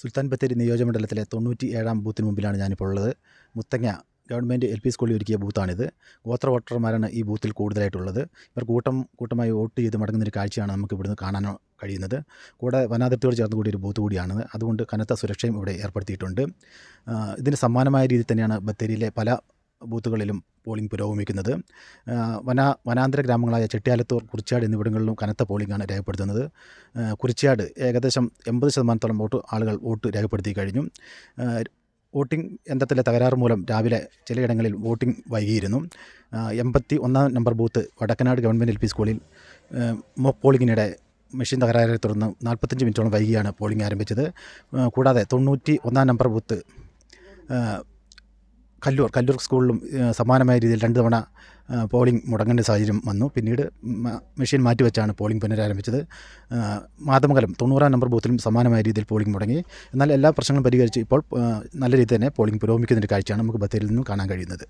സുൽത്താൻ ബത്തേരി നിയോജകമണ്ഡലത്തിലെ തൊണ്ണൂറ്റി ഏഴാം ബൂത്തിന് മുമ്പിലാണ് ഞാനിപ്പോൾ ഉള്ളത്. മുത്തങ്ങ ഗവൺമെന്റ് എൽ പി സ്കൂളിൽ ഒരുക്കിയ ബൂത്താണിത്. ഗോത്ര വോട്ടർമാരാണ് ഈ ബൂത്തിൽ കൂടുതലായിട്ടുള്ളത്. ഇവർ കൂട്ടം കൂട്ടമായി വോട്ട് ചെയ്ത് മടങ്ങുന്നൊരു കാഴ്ചയാണ് നമുക്ക് ഇവിടുന്ന് കാണാൻ കഴിയുന്നത്. കൂടെ വനാതിർത്തിയോട് ചേർന്ന് കൂടിയ ഒരു ബൂത്ത് കൂടിയാണ്. അതുകൊണ്ട് കനത്ത സുരക്ഷയും ഇവിടെ ഏർപ്പെടുത്തിയിട്ടുണ്ട്. ഇതിന് സമാനമായ രീതിയിൽ തന്നെയാണ് ബത്തേരിയിലെ പല ബൂത്തുകളിലും പോളിംഗ് പുരോഗമിക്കുന്നത്. വന വനാന്തര ഗ്രാമങ്ങളായ ചെട്ടിയാലത്തൂർ കുറിച്ചാട് എന്നിവിടങ്ങളിലും കനത്ത പോളിംഗാണ് രേഖപ്പെടുത്തുന്നത്. കുറിച്ചാട് ഏകദേശം എൺപത് ശതമാനത്തോളം വോട്ട് ആളുകൾ വോട്ട് രേഖപ്പെടുത്തി കഴിഞ്ഞു. വോട്ടിംഗ് യന്ത്രത്തിലെ തകരാറ് മൂലം രാവിലെ ചിലയിടങ്ങളിൽ വോട്ടിംഗ് വൈകിയിരുന്നു. എൺപത്തി ഒന്നാം number booth Vadakkanad government L P സ്കൂളിൽ മോക്ക് പോളിങ്ങിനിടെ മെഷീൻ തകരാറിനെ തുടർന്ന് നാൽപ്പത്തഞ്ച് മിനിറ്റോളം വൈകിയാണ് പോളിംഗ് ആരംഭിച്ചത്. കൂടാതെ തൊണ്ണൂറ്റി ഒന്നാം നമ്പർ ബൂത്ത് കല്ലൂർ കല്ലൂർ സ്കൂളിലും സമാനമായ രീതിയിൽ രണ്ട് തവണ പോളിംഗ് മുടങ്ങേണ്ട സാഹചര്യം വന്നു. പിന്നീട് മെഷീൻ മാറ്റിവെച്ചാണ് പോളിംഗ് പുനരാരംഭിച്ചത്. മാതമംഗലം തൊണ്ണൂറാം നമ്പർ ബൂത്തിലും സമാനമായ രീതിയിൽ പോളിംഗ് മുടങ്ങി. എന്നാൽ എല്ലാ പ്രശ്നങ്ങളും പരിഹരിച്ച് ഇപ്പോൾ നല്ല രീതിയിൽ തന്നെ പോളിംഗ് പുരോഗമിക്കുന്നൊരു കാഴ്ചയാണ് നമുക്ക് ബത്തേരിയിൽ നിന്നും കാണാൻ കഴിയുന്നത്.